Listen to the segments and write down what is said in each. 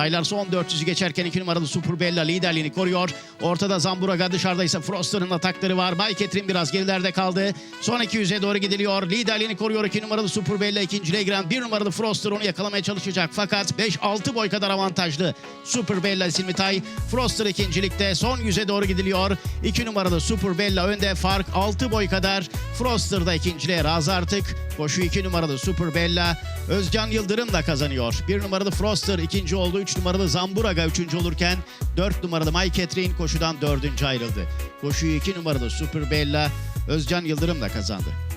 Taylar son 400'ü geçerken 2 numaralı Super Bella liderliğini koruyor. Ortada Zamburaga dışarıda ise Froster'ın atakları var. Bay Catherine biraz gerilerde kaldı. Son 200'e doğru gidiliyor. Liderliğini koruyor 2 numaralı Super Bella. ikinciliğe giren 1 numaralı Froster onu yakalamaya çalışacak. Fakat 5-6 boy kadar avantajlı. Super Bella Silmitay. Froster ikincilikte son 100'e doğru gidiliyor. 2 numaralı Super Bella önde fark 6 boy kadar. Froster da ikinciliğe razı artık. Koşu 2 numaralı Super Bella. Özcan Yıldırım da kazanıyor. 1 numaralı Froster ikinci oldu. 3 numaralı Zamburaga üçüncü olurken 4 numaralı May Catherine koşudan dördüncü ayrıldı. Koşuyu 2 numaralı Super Bella Özcan Yıldırım da kazandı.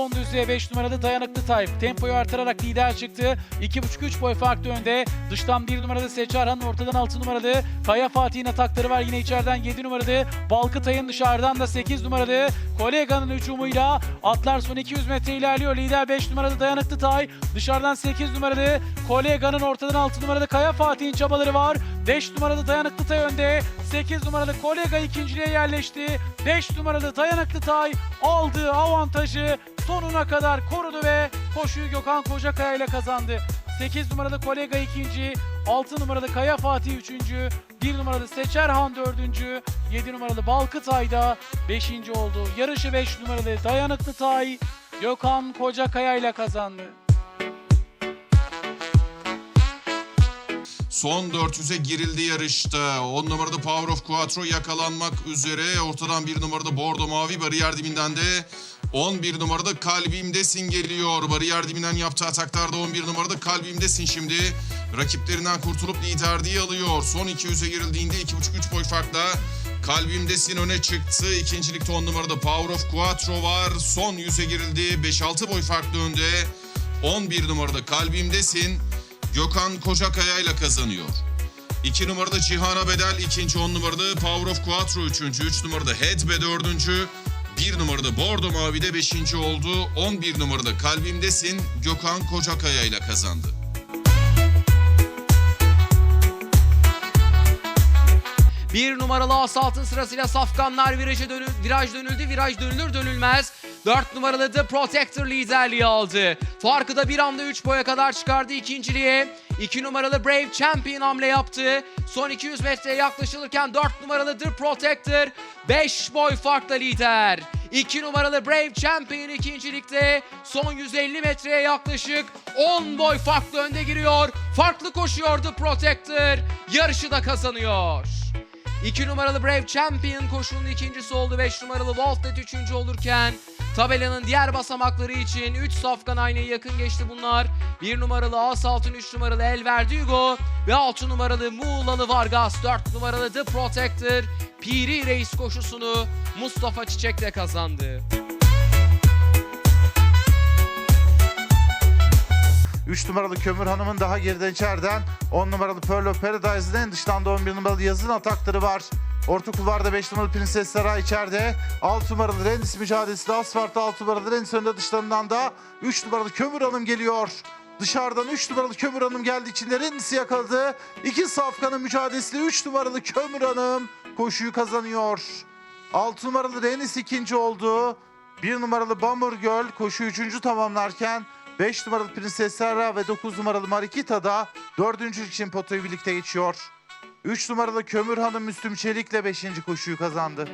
Son düzlüğe 5 numaralı dayanıklı Tayyip. Tempoyu artırarak lider çıktı. 2,5-3 boy farklı önde. Dıştan 1 numaralı Seçarhan, ortadan 6 numaralı Kaya Fatih'in atakları var. Yine içeriden 7 numaralı Balkıtay'ın dışarıdan da 8 numaralı Kolega'nın hücumuyla atlar son 200 metre ilerliyor. Lider 5 numaralı dayanıklı Tay. Dışarıdan 8 numaralı Kolega'nın ortadan 6 numaralı Kaya Fatih'in çabaları var. 5 numaralı dayanıklı Tay önde. 8 numaralı Kolega ikinciliğe yerleşti. 5 numaralı dayanıklı Tay aldığı avantajı sonuna kadar korudu ve koşuyu Gökhan Kocakaya ile kazandı. 8 numaralı Kolega ikinci, 6 numaralı Kaya Fatih üçüncü, 1 numaralı Seçerhan dördüncü, 7 numaralı Balkıtay da 5. oldu. Yarışı 5 numaralı Dayanıklı Tay Gökhan Kocakaya ile kazandı. Son 400'e girildi yarışta. 10 numarada Power of Quattro yakalanmak üzere. Ortadan 1 numarada Bordo Mavi bariyer dibinden de 11 numarada Kalbimdesin geliyor. Bariyer dibinden yaptığı ataklarda 11 numarada Kalbimdesin şimdi. Rakiplerinden kurtulup liderliği alıyor. Son 200'e girildiğinde 2,5-3 boy farkla Kalbimdesin öne çıktı. İkincilikte 10 numarada Power of Quattro var. Son 100'e girildi. 5-6 boy farklı önde. 11 numarada Kalbimdesin. Gökhan Kocakaya ile kazanıyor. 2 numarada Cihan'a Bedel, ikinci 10 numarada Power of Quattro üçüncü, 3 numarada Headbe dördüncü, 1 numarada Bordo Mavi'de beşinci oldu, 11 numarada Kalbimdesin Gökhan Kocakaya ile kazandı. Bir numaralı Asalt'ın sırasıyla Safkanlar viraja dönü viraj dönüldü. Viraj dönülür dönülmez. 4 numaralı The Protector liderliği aldı. Farkı da bir anda 3 boya kadar çıkardı ikinciliğe. 2 numaralı Brave Champion hamle yaptı. Son 200 metreye yaklaşılırken 4 numaralı The Protector 5 boy farkla lider. 2 numaralı Brave Champion ikincilikte son 150 metreye yaklaşık 10 boy farklı önde giriyor. Farklı koşuyor The Protector. Yarışı da kazanıyor. 2 numaralı Brave Champion koşunun ikincisi oldu. 5 numaralı Voltlet üçüncü olurken tabelanın diğer basamakları için 3 safkan aynaya yakın geçti bunlar. 1 numaralı Asalt'ın 3 numaralı El Verdugo ve 6 numaralı Muğlalı Vargas 4 numaralı The Protector Piri Reis koşusunu Mustafa Çiçek'le kazandı. 3 numaralı Kömür Hanım'ın daha geriden içeriden 10 numaralı Pearl of Paradise'ın en dıştan da 11 numaralı Yazın atakları var. Orta kulvarda 5 numaralı Prenses Saray içeride. 6 numaralı Rennis mücadelesi Asfalt'ta 6 numaralı Rennis önünde dışlarından da 3 numaralı Kömür Hanım geliyor. Dışarıdan 3 numaralı Kömür Hanım geldi içinde Rennis'i yakaladı. 2 safkanın mücadelesiyle 3 numaralı Kömür Hanım koşuyu kazanıyor. 6 numaralı Rennis ikinci oldu. 1 numaralı Bummer Girl koşu üçüncü tamamlarken 5 numaralı Prenses Serra ve 9 numaralı Marikita da dördüncü için potoyu birlikte geçiyor. 3 numaralı Kömür Hanım Müslüm Çelik'le 5. koşuyu kazandı.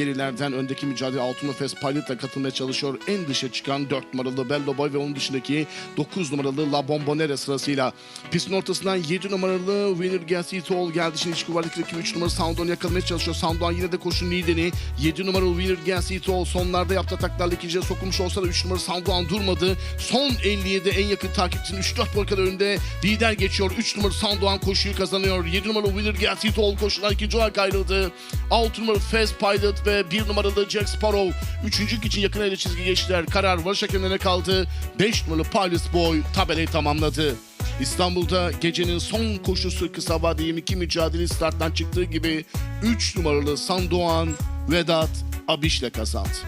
Gerilerden öndeki mücadele Altın Efes Pilot'la katılmaya çalışıyor. En dışa çıkan 4 numaralı Bello Boy ve onun dışındaki 9 numaralı La Bombonera sırasıyla. Pistin ortasından 7 numaralı Winner Gansitol geldi. Şimdi iç rakibi 3 numaralı Soundon yakalamaya çalışıyor. Soundon yine de koşun lideri. 7 numaralı Winner Gansitol sonlarda yaptığı ataklarla ikinciye sokulmuş olsa da 3 numaralı Soundon durmadı. Son 57 en yakın takipçinin 3-4 boy kadar önünde lider geçiyor. 3 numaralı Soundon koşuyu kazanıyor. 7 numaralı Winner Gansitol koşular ikinci olarak ayrıldı. 6 numaralı Fast Pilot ve 1 numaralı Jack Sparrow üçüncülük için yakın ele çizgi geçtiler. Karar varış hakemlerine kaldı. 5 numaralı Pilot Boy tabelayı tamamladı. İstanbul'da gecenin son koşusu kısa vade 22 mücadele starttan çıktığı gibi 3 numaralı Sandoğan Vedat Abiş'le kazandı.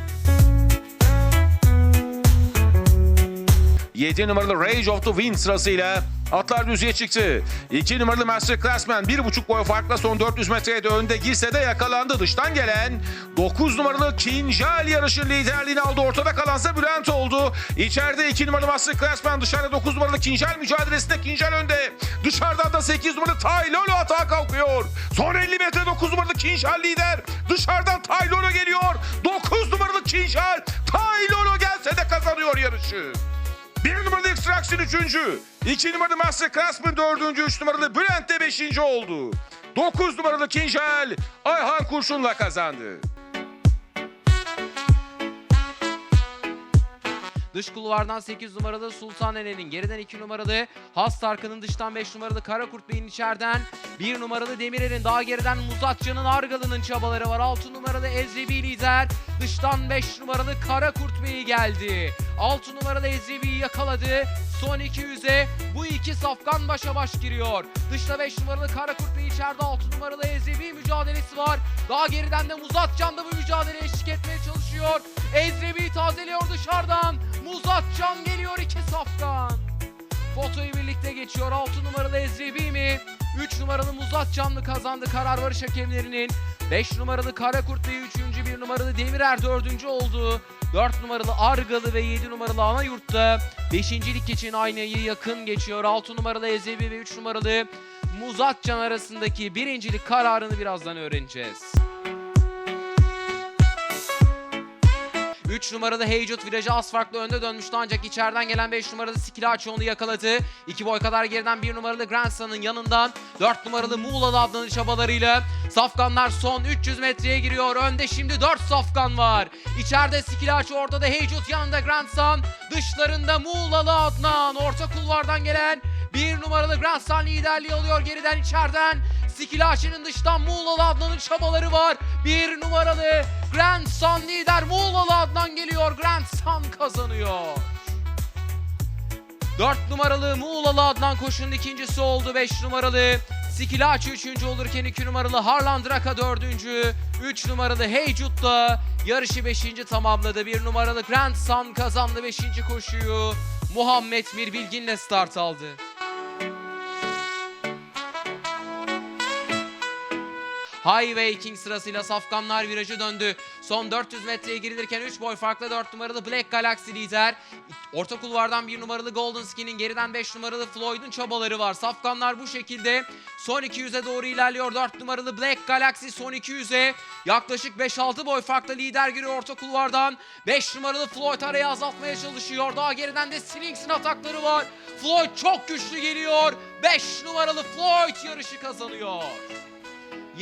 7 numaralı Rage of the Wind sırasıyla Atlar düzlüğe çıktı. 2 numaralı Master Classman 1,5 boy farkla son 400 metreye de önde girse de yakalandı. Dıştan gelen 9 numaralı Kinjal yarışın liderliğini aldı. Ortada kalansa Bülent oldu. İçeride 2 numaralı Master Classman dışarıda 9 numaralı Kinjal mücadelesinde Kinjal önde. Dışarıdan da 8 numaralı Tay Lolo atağa kalkıyor. Son 50 metre 9 numaralı Kinjal lider. Dışarıdan Tay Lolo geliyor. 9 numaralı Kinjal. Tay Lolo gelse de kazanıyor yarışı. Bir numaralı Extraction üçüncü. iki numaralı Master Craftsman dördüncü. Üç numaralı Bülent de beşinci oldu. Dokuz numaralı Kinjal Ayhan Kurşun'la kazandı. Dış kulvardan 8 numaralı Sultan Ene'nin geriden 2 numaralı Has Tarkan'ın dıştan 5 numaralı Karakurt Bey'in içeriden 1 numaralı Demirel'in daha geriden Muzatçı'nın Argalı'nın çabaları var. 6 numaralı Ezrebi lider dıştan 5 numaralı Karakurt Bey geldi. 6 numaralı Ezrebi'yi yakaladı. Son 200'e bu iki safkan başa baş giriyor. Dışta 5 numaralı Karakurt Bey içeride 6 numaralı Ezrebi mücadelesi var. Daha geriden de Muzatcan da bu mücadeleye eşlik etmeye çalışıyor. Ezrebi tazeliyor dışarıdan. Muzatcan geliyor iki safkan. Fotoyu birlikte geçiyor. 6 numaralı Ezrebi mi? 3 numaralı Muzatcanlı kazandı karar varış hakemlerinin. 5 numaralı Karakurt Bey 3. 1 numaralı Demirer 4. oldu. 4 numaralı Argalı ve 7 numaralı Anayurt'ta 5. lig için aynayı yakın geçiyor. 6 numaralı Ezebi ve 3 numaralı Muzatcan arasındaki birincilik kararını birazdan öğreneceğiz. 3 numaralı Heycut virajı az farklı önde dönmüştü ancak içeriden gelen 5 numaralı Skilaçi onu yakaladı. 2 boy kadar geriden 1 numaralı Grandson'ın yanından 4 numaralı Muğla'lı Adnan'ın çabalarıyla Safkanlar son 300 metreye giriyor. Önde şimdi 4 Safkan var. İçeride Skilaçi ortada Heycut yanında Grandson. Dışlarında Muğla'lı Adnan. Orta kulvardan gelen 1 numaralı Grandson liderliği alıyor geriden içeriden. Skilaçi'nin dıştan Muğla'lı Adnan'ın çabaları var. Bir numaralı Grandson lider Muğla'lı Adnan geliyor. Grandson kazanıyor. 4 numaralı Muğla'lı Adnan koşunun ikincisi oldu. 5 numaralı Sikilaçi üçüncü olurken 2 numaralı Harlan Draka dördüncü. 3 numaralı Heycut da yarışı 5. tamamladı. 1 numaralı Grandson kazandı 5. koşuyu. Muhammed Mir Bilgin'le start aldı. Highway King sırasıyla Safkanlar virajı döndü. Son 400 metreye girilirken 3 boy farklı 4 numaralı Black Galaxy lider. Orta kulvardan 1 numaralı Golden Skin'in geriden 5 numaralı Floyd'un çabaları var. Safkanlar bu şekilde son 200'e doğru ilerliyor. 4 numaralı Black Galaxy son 200'e yaklaşık 5-6 boy farklı lider giriyor orta kulvardan. 5 numaralı Floyd arayı azaltmaya çalışıyor. Daha geriden de Slinks'in atakları var. Floyd çok güçlü geliyor. 5 numaralı Floyd yarışı kazanıyor.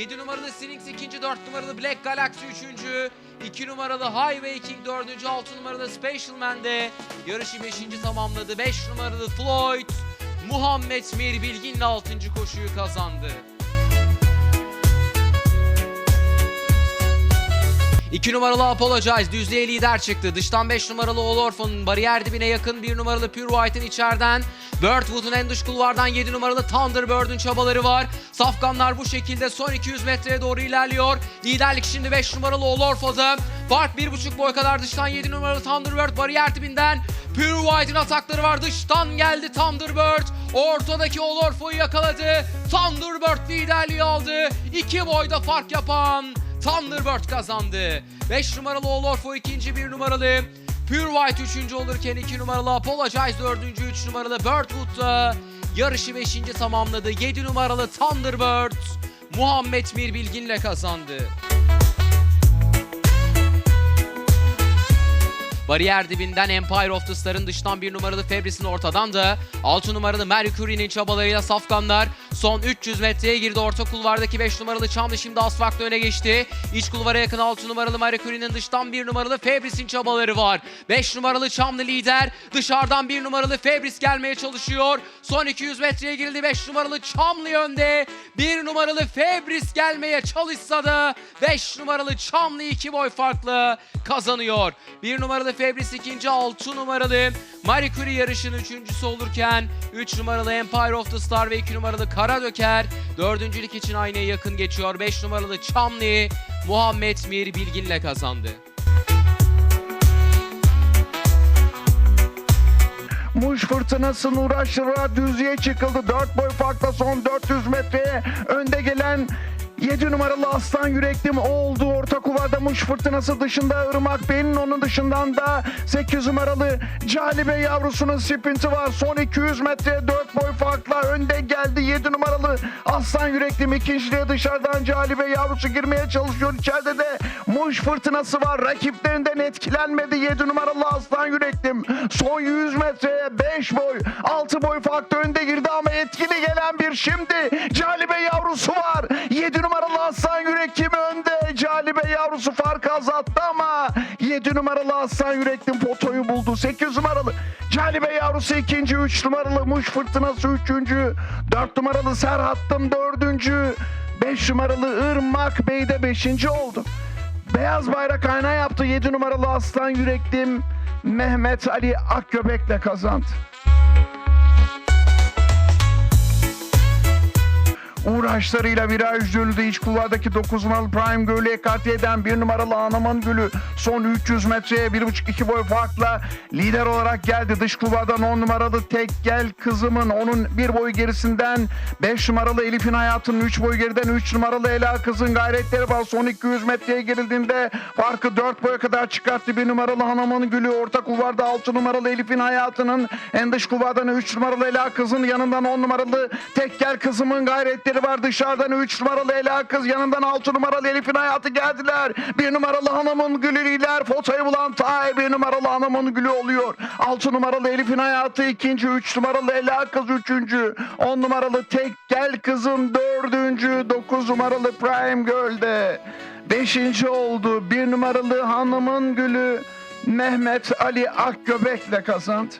7 numaralı Sphinx ikinci, 4 numaralı Black Galaxy üçüncü, 2 numaralı Highway King dördüncü, 6 numaralı Special Man de yarışı 5. tamamladı. 5 numaralı Floyd, Muhammed Mir Bilgin'le 6. koşuyu kazandı. 2 numaralı Apologize düzlüğe lider çıktı. Dıştan 5 numaralı All Orphan'ın bariyer dibine yakın 1 numaralı Pure White'ın içeriden. Birdwood'un en dış kulvardan 7 numaralı Thunderbird'ün çabaları var. Safkanlar bu şekilde son 200 metreye doğru ilerliyor. Liderlik şimdi 5 numaralı All Orphan'da. Fark 1,5 boy kadar dıştan 7 numaralı Thunderbird bariyer dibinden. Pure White'ın atakları var. Dıştan geldi Thunderbird. Ortadaki All Orphan'ı yakaladı. Thunderbird liderliği aldı. 2 boyda fark yapan Thunderbird kazandı. 5 numaralı Olorfo ikinci, 1 numaralı Pure White üçüncü olurken 2 numaralı Apologize dördüncü, 3 numaralı Birdwood da yarışı 5. tamamladı. 7 numaralı Thunderbird Muhammed Mir Bilgin'le kazandı. Bariyer dibinden Empire of the Star'ın dıştan bir numaralı Fabris'in ortadan da 6 numaralı Mercury'nin çabalarıyla Safkanlar son 300 metreye girdi. Orta kulvardaki 5 numaralı Çamlı şimdi az farklı öne geçti. İç kulvara yakın 6 numaralı Mercury'nin dıştan 1 numaralı Fabris'in çabaları var. 5 numaralı Çamlı lider. Dışarıdan 1 numaralı Fabris gelmeye çalışıyor. Son 200 metreye girildi. 5 numaralı Çamlı önde. 1 numaralı Fabris gelmeye çalışsa da 5 numaralı Çamlı 2 boy farklı kazanıyor. 1 numaralı Fabris ikinci, 6 numaralı Marie Curie yarışın üçüncüsü olurken 3 numaralı Empire of the Star ve 2 numaralı Karadöker dördüncülük için aynaya yakın geçiyor. 5 numaralı Çamlı Muhammed Mir Bilgin'le kazandı. Muş fırtınasının uğraştırarak düzlüğe çıkıldı. 4 boy farkla son 400 metreye önde gelen 7 numaralı Aslan Yüreklim oldu. Orta kuvarda Muş fırtınası dışında Irmak Bey'in onun dışından da 8 numaralı Calibe yavrusunun sprinti var. Son 200 metreye 4 boy farkla önde geldi. 7 numaralı Aslan Yüreklim ikinciliğe dışarıdan Calibe yavrusu girmeye çalışıyor. İçeride de Muş fırtınası var. Rakiplerinden etkilenmedi 7 numaralı Aslan Yüreklim. Son 100 metreye 5 boy 6 boy farklı önde girdi ama etkili gelen bir şimdi Calibe yavrusu var. 7 numaralı Aslan Yüreklim önde. Calibe yavrusu farkı azalttı ama 7 numaralı Aslan Yüreklim potoyu buldu. 8 numaralı Calibe yavrusu ikinci, 3 numaralı Muş Fırtınası üçüncü, 4 numaralı Serhat'tım dördüncü, 5 numaralı Irmak Bey de beşinci oldu. Beyaz bayrak ayna yaptı 7 numaralı Aslan Yüreklim Mehmet Ali Akgöbek'le kazandı. Uğraşlarıyla viraj döndü. İç kulvardaki 9 numaralı Prime Gölü ekarte eden 1 numaralı Anaman Gölü son 300 metreye 1,5-2 boy farkla lider olarak geldi. Dış kulvardan 10 numaralı Tek Gel Kızımın onun bir boy gerisinden 5 numaralı Elif'in hayatının 3 boy geriden 3 numaralı Ela Kız'ın gayretleri var. Son 200 metreye girildiğinde farkı 4 boya kadar çıkarttı. 1 numaralı Hanım'ın Gülü orta kulvarda 6 numaralı Elif'in hayatının en dış kulvardan 3 numaralı Ela Kız'ın yanından 10 numaralı Tek Gel Kızımın gayretleri var. Dışarıdan 3 numaralı Ela Kız yanından 6 numaralı Elif'in hayatı geldiler. 1 numaralı Hanım'ın Gülü lider. Fotoyu bulan Tay 1 numaralı Hanım'ın Gülü oluyor. 6 numaralı Elif'in hayatı ikinci. 3 numaralı Ela Kız üçüncü. 10 numaralı Tek Gel Kızım dördüncü. 9 numaralı Prime Göl'de. Beşinci oldu. 1 numaralı Hanım'ın Gülü Mehmet Ali Akgöbek'le kazandı.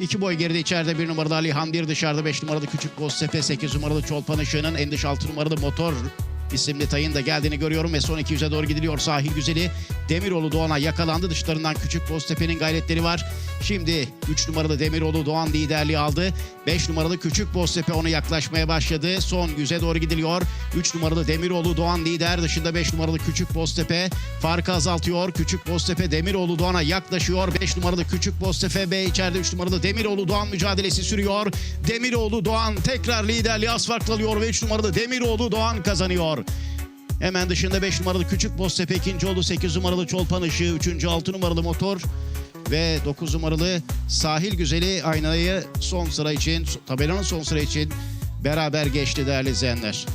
İki boy geride içeride bir numaralı Alihan, bir dışarıda beş numaralı Küçük Boztepe, sekiz numaralı Çolpan Işığı'nın en dış altı numaralı Motor isimli tayın da geldiğini görüyorum ve son 200'e doğru gidiliyor. Sahil güzeli Demiroğlu Doğan'a yakalandı. Dışlarından Küçük Boztepe'nin gayretleri var. Şimdi 3 numaralı Demiroğlu Doğan liderliği aldı. 5 numaralı Küçük Boztepe ona yaklaşmaya başladı. Son 100'e doğru gidiliyor. 3 numaralı Demiroğlu Doğan lider. Dışında 5 numaralı Küçük Boztepe farkı azaltıyor. Küçük Boztepe Demiroğlu Doğan'a yaklaşıyor. 5 numaralı Küçük Boztepe B içeride 3 numaralı Demiroğlu Doğan mücadelesi sürüyor. Demiroğlu Doğan tekrar liderliği az farklı alıyor ve 3 numaralı Demiroğlu Doğan kazanıyor. Hemen dışında 5 numaralı Küçük Boztepe ikinci oldu. 8 numaralı Çolpan Işığı, 3. 6 numaralı Motor ve 9 numaralı Sahil Güzeli aynayı son sıra için, tabelanın son sıra için beraber geçti değerli izleyenler.